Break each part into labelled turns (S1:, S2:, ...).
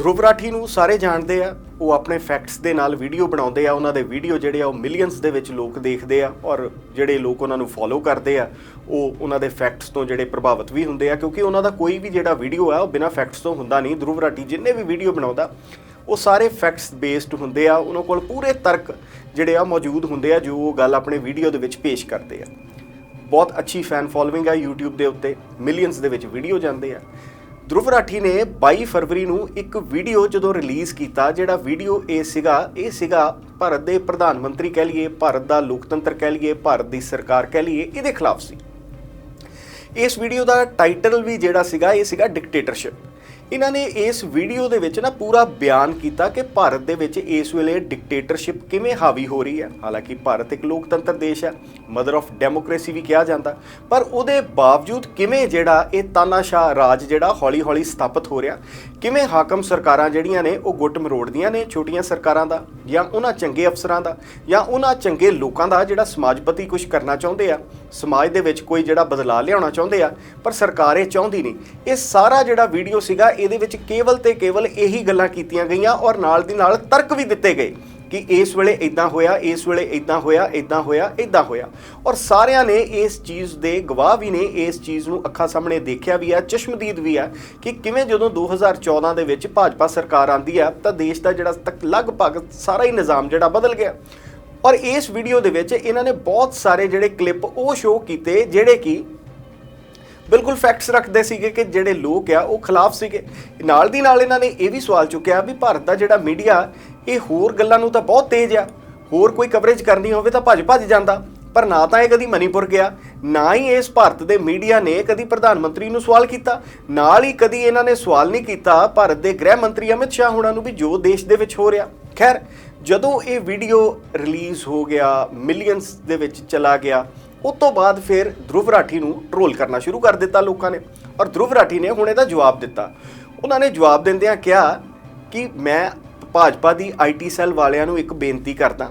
S1: ਧਰੁਵ ਰਾਠੀ ਨੂੰ ਸਾਰੇ ਜਾਣਦੇ ਆ, ਉਹ ਆਪਣੇ ਫੈਕਟਸ ਦੇ ਨਾਲ ਵੀਡੀਓ ਬਣਾਉਂਦੇ ਆ, ਉਹਨਾਂ ਦੇ ਵੀਡੀਓ ਜਿਹੜੇ ਆ ਉਹ ਮਿਲੀਅਨਸ ਦੇ ਵਿੱਚ ਲੋਕ ਦੇਖਦੇ ਆ ਔਰ ਜਿਹੜੇ ਲੋਕ ਉਹਨਾਂ ਨੂੰ ਫੋਲੋ ਕਰਦੇ ਆ, ਉਹ ਉਹਨਾਂ ਦੇ ਫੈਕਟਸ ਤੋਂ ਜਿਹੜੇ ਪ੍ਰਭਾਵਿਤ ਵੀ ਹੁੰਦੇ ਆ, ਕਿਉਂਕਿ ਉਹਨਾਂ ਦਾ ਕੋਈ ਵੀ ਜਿਹੜਾ ਵੀਡੀਓ ਆ, ਉਹ ਬਿਨਾਂ ਫੈਕਟਸ ਤੋਂ ਹੁੰਦਾ ਨਹੀਂ। ਧਰੁਵ ਰਾਠੀ ਜਿੰਨੇ ਵੀ ਵੀਡੀਓ ਬਣਾਉਂਦਾ, ਉਹ ਸਾਰੇ ਫੈਕਟਸ ਬੇਸਡ ਹੁੰਦੇ ਆ, ਉਹਨਾਂ ਕੋਲ ਪੂਰੇ ਤਰਕ ਜਿਹੜੇ ਆ ਮੌਜੂਦ ਹੁੰਦੇ ਆ, ਜੋ ਉਹ ਗੱਲ ਆਪਣੇ ਵੀਡੀਓ ਦੇ ਵਿੱਚ ਪੇਸ਼ ਕਰਦੇ ਆ। ਬਹੁਤ ਅੱਛੀ ਫੈਨ ਫੋਲੋਇੰਗ ਆ YouTube ਦੇ ਉੱਤੇ ਮਿਲੀਅਨਸ ਦੇ ਵਿੱਚ ਵੀਡੀਓ ਜਾਂਦੇ ਆ। ਧਰੁਵ ਰਾਠੀ ਨੇ 22 ਫਰਵਰੀ ਨੂੰ ਇੱਕ ਵੀਡੀਓ ਜਦੋਂ ਰਿਲੀਜ਼ ਕੀਤਾ ਜਿਹੜਾ ਵੀਡੀਓ ਇਹ ਸੀਗਾ ਇਹ ਸੀਗਾ ਭਾਰਤ ਦੇ ਪ੍ਰਧਾਨ ਮੰਤਰੀ ਕਹਿ ਲਈਏ ਭਾਰਤ ਦਾ ਲੋਕਤੰਤਰ ਕਹਿ ਲਈਏ ਭਾਰਤ ਦੀ ਸਰਕਾਰ ਕਹਿ ਲਈਏ ਇਹਦੇ ਖਿਲਾਫ ਸੀ ਇਸ ਵੀਡੀਓ ਦਾ ਟਾਈਟਲ ਵੀ ਜਿਹੜਾ ਸੀਗਾ ਇਹ ਸੀਗਾ ਡਿਕਟੇਟਰਸ਼ਿਪ ਇਹਨਾਂ ਨੇ ਇਸ ਵੀਡੀਓ ਦੇ ਵਿੱਚ ਨਾ ਪੂਰਾ ਬਿਆਨ ਕੀਤਾ ਕਿ ਭਾਰਤ ਦੇ ਵਿੱਚ ਇਸ ਵੇਲੇ ਡਿਕਟੇਟਰਸ਼ਿਪ ਕਿਵੇਂ ਹਾਵੀ ਹੋ ਰਹੀ ਹੈ। ਹਾਲਾਂਕਿ ਭਾਰਤ ਇੱਕ ਲੋਕਤੰਤਰ ਦੇਸ਼ ਹੈ ਮਦਰ ਆਫ ਡੈਮੋਕ੍ਰੇਸੀ ਵੀ ਕਿਹਾ ਜਾਂਦਾ। ਪਰ ਉਹਦੇ ਬਾਵਜੂਦ ਕਿਵੇਂ ਜਿਹੜਾ ਇਹ ਤਾਨਾਸ਼ਾਹ ਰਾਜ ਜਿਹੜਾ ਹੌਲੀ-ਹੌਲੀ ਸਥਾਪਿਤ ਹੋ ਰਿਹਾ, ਕਿਵੇਂ ਹਾਕਮ ਸਰਕਾਰਾਂ ਜਿਹੜੀਆਂ ਨੇ ਉਹ ਗੁੱਟ ਮਰੋੜਦੀਆਂ ਨੇ ਛੋਟੀਆਂ ਸਰਕਾਰਾਂ ਦਾ ਜਾਂ ਉਹਨਾਂ ਚੰਗੇ ਅਫਸਰਾਂ ਦਾ ਜਾਂ ਉਹਨਾਂ ਚੰਗੇ ਲੋਕਾਂ ਦਾ ਜਿਹੜਾ ਸਮਾਜਪਤੀ ਕੁਝ ਕਰਨਾ ਚਾਹੁੰਦੇ ਆ, ਸਮਾਜ ਦੇ ਵਿੱਚ ਕੋਈ ਜਿਹੜਾ ਬਦਲਾਅ ਲਿਆਉਣਾ ਚਾਹੁੰਦੇ ਆ, ਪਰ ਸਰਕਾਰ ਇਹ ਚਾਹੁੰਦੀ ਨਹੀਂ। ਇਹ ਸਾਰਾ ਜਿਹੜਾ ਵੀਡੀਓ ਸੀਗਾ ਇਹਦੇ ਵਿੱਚ ਕੇਵਲ ਤੇ ਕੇਵਲ ਇਹੀ ਗੱਲਾਂ ਕੀਤੀਆਂ ਗਈਆਂ ਔਰ ਨਾਲ ਦੀ ਨਾਲ ਤਰਕ ਵੀ ਦਿੱਤੇ ਗਏ ਕਿ ਇਸ ਵੇਲੇ ਇਦਾਂ ਹੋਇਆ, ਇਸ ਵੇਲੇ ਇਦਾਂ ਹੋਇਆ ਇਦਾਂ ਹੋਇਆ ਇਦਾਂ ਹੋਇਆ। ਔਰ ਸਾਰਿਆਂ ਨੇ ਇਸ ਚੀਜ਼ ਦੇ ਗਵਾਹ ਵੀ ਨੇ, ਇਸ ਚੀਜ਼ ਨੂੰ ਅੱਖਾਂ ਸਾਹਮਣੇ ਦੇਖਿਆ ਵੀ ਹੈ, ਚਸ਼ਮਦੀਦ ਵੀ ਹੈ ਕਿ ਕਿਵੇਂ ਜਦੋਂ 2014 ਦੇ ਵਿੱਚ ਭਾਜਪਾ ਸਰਕਾਰ ਆਂਦੀ ਹੈ, ਤਾਂ ਦੇਸ਼ ਦਾ ਜਿਹੜਾ ਤੱਕ ਲਗਭਗ ਸਾਰਾ ਹੀ ਨਿਜ਼ਾਮ ਜਿਹੜਾ ਬਦਲ ਗਿਆ। ਔਰ ਇਸ ਵੀਡੀਓ ਦੇ ਵਿੱਚ ਇਹਨਾਂ ਨੇ ਬਹੁਤ ਸਾਰੇ ਜਿਹੜੇ ਕਲਿੱਪ ਉਹ ਸ਼ੋਅ ਕੀਤੇ, ਜਿਹੜੇ ਕਿ ਬਿਲਕੁਲ ਫੈਕਟਸ ਰੱਖਦੇ ਸੀਗੇ ਕਿ ਜਿਹੜੇ ਲੋਕ ਆ, ਉਹ ਖਿਲਾਫ ਸੀਗੇ। ਨਾਲ ਦੀ ਨਾਲ ਇਹਨਾਂ ਨੇ ਇਹ ਵੀ ਸਵਾਲ ਚੁੱਕਿਆ ਵੀ ਭਾਰਤ ਦਾ ਜਿਹੜਾ ਮੀਡੀਆ, ਇਹ ਹੋਰ ਗੱਲਾਂ ਨੂੰ ਤਾਂ ਬਹੁਤ ਤੇਜ਼ ਆ। ਹੋਰ ਕੋਈ ਕਵਰੇਜ ਕਰਨੀ ਹੋਵੇ ਤਾਂ ਭੱਜ ਭੱਜ ਜਾਂਦਾ। ਪਰ ਨਾ ਤਾਂ ਇਹ ਕਦੀ ਮਨੀਪੁਰ ਗਿਆ, ਨਾ ਹੀ ਇਸ ਭਾਰਤ ਦੇ ਮੀਡੀਆ ਨੇ ਕਦੀ ਪ੍ਰਧਾਨ ਮੰਤਰੀ ਨੂੰ ਸਵਾਲ ਕੀਤਾ। ਨਾਲ ਹੀ ਕਦੀ ਇਹਨਾਂ ਨੇ ਸਵਾਲ ਨਹੀਂ ਕੀਤਾ ਭਾਰਤ ਦੇ ਗ੍ਰਹਿ ਮੰਤਰੀ ਅਮਿਤ ਸ਼ਾਹ ਹੁਣਾਂ ਨੂੰ ਵੀ ਜੋ ਦੇਸ਼ ਦੇ ਵਿੱਚ ਹੋ ਰਿਹਾ। ਖੈਰ, ਜਦੋਂ ਇਹ ਵੀਡੀਓ ਰਿਲੀਜ਼ ਹੋ ਗਿਆ ਮਿਲੀਅਨਸ ਦੇ ਵਿੱਚ ਚਲਾ ਗਿਆ ਉਸ ਤੋਂ ਬਾਅਦ ਫਿਰ ਧਰੁਵ ਰਾਠੀ ਨੂੰ ਟ੍ਰੋਲ ਕਰਨਾ ਸ਼ੁਰੂ ਕਰ ਦਿੱਤਾ ਲੋਕਾਂ ਨੇ। ਔਰ ਧਰੁਵ ਰਾਠੀ ਨੇ ਹੁਣ ਇਹਦਾ ਜਵਾਬ ਦਿੱਤਾ। ਉਹਨਾਂ ਨੇ ਜਵਾਬ ਦਿੰਦਿਆਂ ਕਿਹਾ ਕਿ ਮੈਂ ਭਾਜਪਾ ਦੀ ਆਈਟੀ ਸੈੱਲ ਵਾਲਿਆਂ ਨੂੰ ਇੱਕ ਬੇਨਤੀ ਕਰਦਾ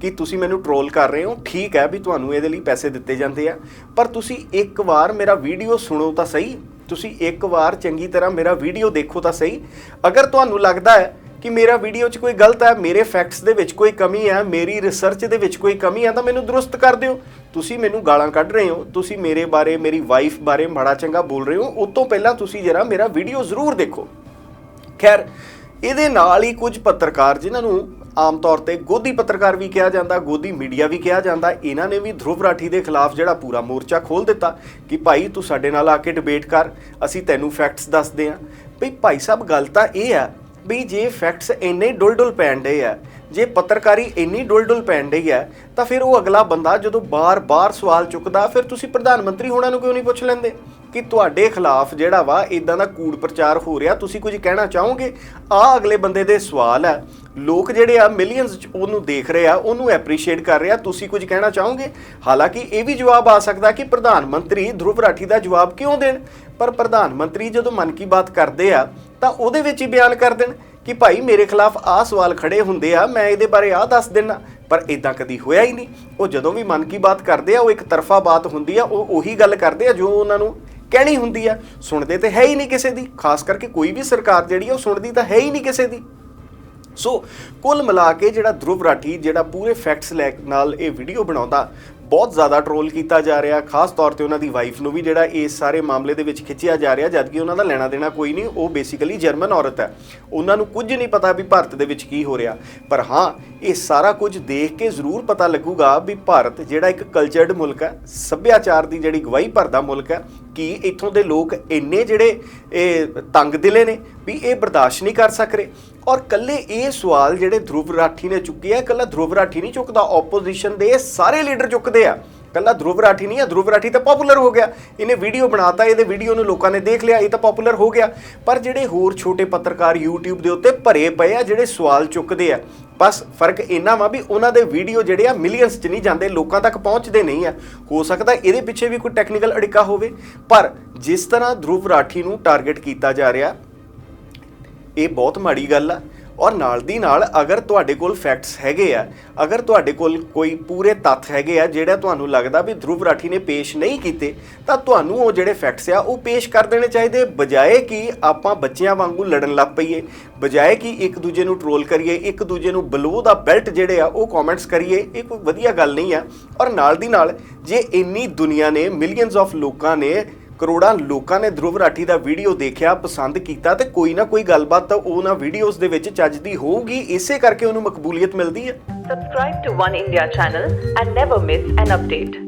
S1: ਕਿ ਤੁਸੀਂ ਮੈਨੂੰ ਟ੍ਰੋਲ ਕਰ ਰਹੇ ਹੋ। ਠੀਕ ਹੈ ਵੀ ਤੁਹਾਨੂੰ ਇਹਦੇ ਲਈ ਪੈਸੇ ਦਿੱਤੇ ਜਾਂਦੇ ਆ। ਪਰ ਤੁਸੀਂ ਇੱਕ ਵਾਰ ਮੇਰਾ ਵੀਡੀਓ ਸੁਣੋ ਤਾਂ ਸਹੀ। ਤੁਸੀਂ ਇੱਕ ਵਾਰ ਚੰਗੀ ਤਰ੍ਹਾਂ ਮੇਰਾ ਵੀਡੀਓ ਦੇਖੋ ਤਾਂ ਸਹੀ। ਅਗਰ ਤੁਹਾਨੂੰ ਲੱਗਦਾ ਹੈ ਕਿ ਮੇਰਾ ਵੀਡੀਓ 'ਚ ਕੋਈ ਗਲਤ ਹੈ, ਮੇਰੇ ਫੈਕਟਸ ਦੇ ਵਿੱਚ ਕੋਈ ਕਮੀ ਹੈ, ਮੇਰੀ ਰਿਸਰਚ ਦੇ ਵਿੱਚ ਕੋਈ ਕਮੀ ਹੈ, ਤਾਂ ਮੈਨੂੰ ਦਰੁਸਤ ਕਰ ਦਿਓ। ਤੁਸੀਂ ਮੈਨੂੰ ਗਾਲਾਂ ਕੱਢ ਰਹੇ ਹੋ, ਤੁਸੀਂ ਮੇਰੇ ਬਾਰੇ, ਮੇਰੀ ਵਾਈਫ ਬਾਰੇ ਮਾੜਾ ਚੰਗਾ ਬੋਲ ਰਹੇ ਹੋ, ਉਸ ਤੋਂ ਪਹਿਲਾਂ ਤੁਸੀਂ ਜਰਾ ਮੇਰਾ ਵੀਡੀਓ ਜ਼ਰੂਰ ਦੇਖੋ। ਖੈਰ, ਇਹਦੇ ਨਾਲ ਹੀ ਕੁਝ ਪੱਤਰਕਾਰ ਜਿਨ੍ਹਾਂ ਨੂੰ ਆਮ ਤੌਰ ਤੇ ਗੋਦੀ ਪੱਤਰਕਾਰ ਵੀ ਕਿਹਾ ਜਾਂਦਾ, ਗੋਦੀ ਮੀਡੀਆ ਵੀ ਕਿਹਾ ਜਾਂਦਾ, ਇਹਨਾਂ ਨੇ ਵੀ ਧਰੁਵ ਰਾਠੀ ਦੇ ਖਿਲਾਫ ਜਿਹੜਾ ਪੂਰਾ ਮੋਰਚਾ ਖੋਲ ਦਿੱਤਾ ਕਿ ਭਾਈ ਤੂੰ ਸਾਡੇ ਨਾਲ ਆ ਕੇ ਡਿਬੇਟ ਕਰ, ਅਸੀਂ ਤੈਨੂੰ ਫੈਕਟਸ ਦੱਸਦੇ ਆਂ ਭਈ ਭਾਈ ਸਾਹਿਬ, ਗੱਲ ਤਾਂ ਇਹ ਆ ਵੀ ਜੇ ਫੈਕਟਸ ਇੰਨੇ ਡੁੱਲ-ਡੁੱਲ ਪੈਣ ਡਏ ਆ, ਜੇ ਪੱਤਰਕਾਰੀ ਇੰਨੀ ਡੁੱਲ-ਡੁੱਲ ਪੈਣ ਡਈ ਆ, ਤਾਂ ਫਿਰ ਉਹ ਅਗਲਾ ਬੰਦਾ ਜਦੋਂ ਬਾਰ-ਬਾਰ ਸਵਾਲ ਚੁੱਕਦਾ, ਫਿਰ ਤੁਸੀਂ ਪ੍ਰਧਾਨ ਮੰਤਰੀ ਹੋਣਾ ਨੂੰ ਕਿਉਂ ਨਹੀਂ ਪੁੱਛ ਲੈਂਦੇ? ਕਿ ਤੁਹਾਡੇ ਖਿਲਾਫ ਜਿਹੜਾ ਵਾ ਇਦਾਂ ਦਾ ਕੂੜ ਪ੍ਰਚਾਰ ਹੋ ਰਿਹਾ, ਤੁਸੀਂ ਕੁਝ ਕਹਿਣਾ ਚਾਹੋਗੇ? ਆ ਅਗਲੇ ਬੰਦੇ ਦੇ ਸਵਾਲ ਆ। ਲੋਕ ਜਿਹੜੇ ਆ ਮਿਲੀਅਨਸ ਚ ਉਹਨੂੰ ਦੇਖ ਰਹੇ ਆ, ਉਹਨੂੰ ਐਪਰੀਸ਼ੀਏਟ ਕਰ ਰਹੇ ਆ, ਤੁਸੀਂ ਕੁਝ ਕਹਿਣਾ ਚਾਹੋਗੇ? ਹਾਲਾਂਕਿ ਇਹ ਵੀ ਜਵਾਬ ਆ ਸਕਦਾ ਕਿ ਪ੍ਰਧਾਨ ਮੰਤਰੀ ਧਰੁਵ ਰਾਠੀ ਦਾ ਜਵਾਬ ਕਿਉਂ ਦੇਣ? ਪਰ ਪ੍ਰਧਾਨ ਮੰਤਰੀ ਜਦੋਂ ਮਨ ਕੀ ਬਾਤ ਕਰਦੇ ਆ ਤਾਂ ਉਹਦੇ ਵਿੱਚ ਹੀ ਬਿਆਨ ਕਰ ਦੇਣ ਕਿ ਭਾਈ ਮੇਰੇ ਖਿਲਾਫ ਆਹ ਸਵਾਲ ਖੜੇ ਹੁੰਦੇ ਆ, ਮੈਂ ਇਹਦੇ ਬਾਰੇ ਆਹ ਦੱਸ ਦਿੰਨਾ। ਪਰ ਇਦਾਂ ਕਦੀ ਹੋਇਆ ਹੀ ਨਹੀਂ। ਉਹ ਜਦੋਂ ਵੀ ਮਨ ਕੀ ਬਾਤ ਕਰਦੇ ਆ, ਉਹ ਇੱਕ ਤਰਫਾ ਬਾਤ ਹੁੰਦੀ ਆ, ਉਹ ਉਹੀ ਗੱਲ ਕਰਦੇ ਆ ਜੋ ਉਹਨਾਂ ਨੂੰ ਕਹਿਣੀ ਹੁੰਦੀ ਆ। ਸੁਣਦੇ ਤੇ ਹੈ ਹੀ ਨਹੀਂ ਕਿਸੇ ਦੀ। ਖਾਸ ਕਰਕੇ ਕੋਈ ਵੀ ਸਰਕਾਰ ਜਿਹੜੀ ਆ, ਉਹ ਸੁਣਦੀ ਤਾਂ ਹੈ ਹੀ ਨਹੀਂ ਕਿਸੇ ਦੀ। ਸੋ ਕੁੱਲ ਮਿਲਾ ਕੇ ਜਿਹੜਾ ਧਰੁਵ ਰਾਠੀ, ਜਿਹੜਾ ਪੂਰੇ ਫੈਕਟਸ ਲੈ ਨਾਲ ਇਹ ਵੀਡੀਓ ਬਣਾਉਂਦਾ, ਬਹੁਤ ਜ਼ਿਆਦਾ ਟਰੋਲ ਕੀਤਾ ਜਾ ਰਿਹਾ। ਖਾਸ ਤੌਰ ਤੇ ਉਹਨਾਂ ਦੀ ਵਾਈਫ ਨੂੰ ਵੀ ਜਿਹੜਾ ਇਸ ਸਾਰੇ ਮਾਮਲੇ ਦੇ ਵਿੱਚ ਖਿੱਚਿਆ ਜਾ ਰਿਹਾ, ਜਦਕਿ ਉਹਨਾਂ ਦਾ ਲੈਣਾ ਦੇਣਾ ਕੋਈ ਨਹੀਂ, ਉਹ ਬੇਸਿਕਲੀ ਜਰਮਨ ਔਰਤ ਹੈ। ਉਹਨਾਂ ਨੂੰ ਕੁਝ ਨਹੀਂ ਪਤਾ ਵੀ ਭਾਰਤ ਦੇ ਵਿੱਚ ਕੀ ਹੋ ਰਿਹਾ। ਪਰ ਹਾਂ, ਇਹ ਸਾਰਾ ਕੁਝ ਦੇਖ ਕੇ ਜ਼ਰੂਰ ਪਤਾ ਲੱਗੂਗਾ ਵੀ ਭਾਰਤ ਜਿਹੜਾ ਇੱਕ ਕਲਚਰਡ ਮੁਲਕ ਹੈ, ਸੱਭਿਆਚਾਰ ਦੀ ਜਿਹੜੀ ਗਵਾਹੀ ਭਰਦਾ ਮੁਲਕ ਹੈ, ਕਿ ਇੱਥੋਂ ਦੇ ਲੋਕ ਇੰਨੇ ਜਿਹੜੇ ਇਹ ਤੰਗ ਦਿਲੇ ਨੇ ਵੀ ਇਹ ਬਰਦਾਸ਼ਤ ਨਹੀਂ ਕਰ ਸਕ ਰਹੇ। ਔਰ ਕੱਲੇ ਇਹ ਸਵਾਲ ਜਿਹੜੇ ਧਰੁਵ ਰਾਠੀ ਨੇ ਚੁੱਕੇ ਆ, ਕੱਲਾ ਧਰੁਵ ਰਾਠੀ ਨਹੀਂ ਚੁੱਕਦਾ ਆਪੋਜੀਸ਼ਨ ਦੇ ਸਾਰੇ ਲੀਡਰ ਚੁੱਕਦੇ ਆ। ਕੱਲਾ ਧਰੁਵ ਰਾਠੀ ਨਹੀਂ ਆ, ਧਰੁਵ ਰਾਠੀ ਤਾਂ ਪਪੂਲਰ ਹੋ ਗਿਆ। ਇਹਨੇ ਵੀਡੀਓ ਬਣਾਤਾ, ਇਹਦੇ ਵੀਡੀਓ ਨੂੰ ਲੋਕਾਂ ਨੇ ਦੇਖ ਲਿਆ, ਇਹ ਤਾਂ ਪਪੂਲਰ ਹੋ ਗਿਆ। ਪਰ ਜਿਹੜੇ ਹੋਰ ਛੋਟੇ ਪੱਤਰਕਾਰ YouTube ਦੇ ਉੱਤੇ ਭਰੇ ਪਏ ਆ, ਜਿਹੜੇ ਸਵਾਲ ਚੁੱਕਦੇ ਆ, ਬਸ ਫ਼ਰਕ ਇੰਨਾ ਵਾ ਵੀ ਉਹਨਾਂ ਦੇ ਵੀਡੀਓ ਜਿਹੜੇ ਆ ਮਿਲੀਅਨਸ 'ਚ ਨਹੀਂ ਜਾਂਦੇ, ਲੋਕਾਂ ਤੱਕ ਪਹੁੰਚਦੇ ਨਹੀਂ ਆ। ਹੋ ਸਕਦਾ ਇਹਦੇ ਪਿੱਛੇ ਵੀ ਕੋਈ ਟੈਕਨੀਕਲ ਅੜਿੱਕਾ ਹੋਵੇ, ਪਰ ਜਿਸ ਤਰ੍ਹਾਂ ਧਰੁਵ ਰਾਠੀ ਨੂੰ ਟਾਰਗੇਟ ਕੀਤਾ ਜਾ ਰਿਹਾ ਇਹ ਬਹੁਤ ਮਾੜੀ ਗੱਲ ਆ। ਔਰ ਨਾਲ ਦੀ ਨਾਲ ਅਗਰ ਤੁਹਾਡੇ ਕੋਲ ਫੈਕਟਸ ਹੈਗੇ ਆ, ਅਗਰ ਤੁਹਾਡੇ ਕੋਲ ਕੋਈ ਪੂਰੇ ਤੱਥ ਹੈਗੇ ਆ ਜਿਹੜਾ ਤੁਹਾਨੂੰ ਲੱਗਦਾ ਵੀ ਧਰੁਵ ਰਾਠੀ ਨੇ ਪੇਸ਼ ਨਹੀਂ ਕੀਤੇ, ਤਾਂ ਤੁਹਾਨੂੰ ਉਹ ਜਿਹੜੇ ਫੈਕਟਸ ਆ ਉਹ ਪੇਸ਼ ਕਰ ਦੇਣੇ ਚਾਹੀਦੇ। ਬਜਾਏ ਕਿ ਆਪਾਂ ਬੱਚਿਆਂ ਵਾਂਗੂ ਲੜਨ ਲੱਗ ਪਈਏ, ਬਜਾਏ ਕਿ ਇੱਕ ਦੂਜੇ ਨੂੰ ਟਰੋਲ ਕਰੀਏ, ਇੱਕ ਦੂਜੇ ਨੂੰ ਬਲੋ ਦਾ ਬੈਲਟ ਜਿਹੜੇ ਆ ਉਹ ਕਮੈਂਟਸ ਕਰੀਏ, ਇਹ ਕੋਈ ਵਧੀਆ ਗੱਲ ਨਹੀਂ ਆ। ਔਰ ਨਾਲ ਦੀ ਨਾਲ ਜੇ ਇੰਨੀ ਦੁਨੀਆ ਨੇ ਮਿਲੀਅਨਸ ਆਫ ਲੋਕਾਂ ਨੇ ਕਰੋੜਾਂ ਲੋਕਾਂ ਨੇ ਧਰੁਵ ਰਾਠੀ ਦਾ ਵੀਡੀਓ ਦੇਖਿਆ, ਪਸੰਦ ਕੀਤਾ ਤੇ ਕੋਈ ਨਾ ਕੋਈ ਗੱਲਬਾਤ ਤਾਂ ਉਹਨਾਂ ਵੀਡੀਓਜ਼ ਦੇ ਵਿੱਚ ਚੱਜਦੀ ਹੋਊਗੀ ਇਸੇ ਕਰਕੇ ਉਹਨੂੰ ਮਕਬੂਲੀਅਤ ਮਿਲਦੀ ਹੈ
S2: Subscribe to One India channel and never miss an update.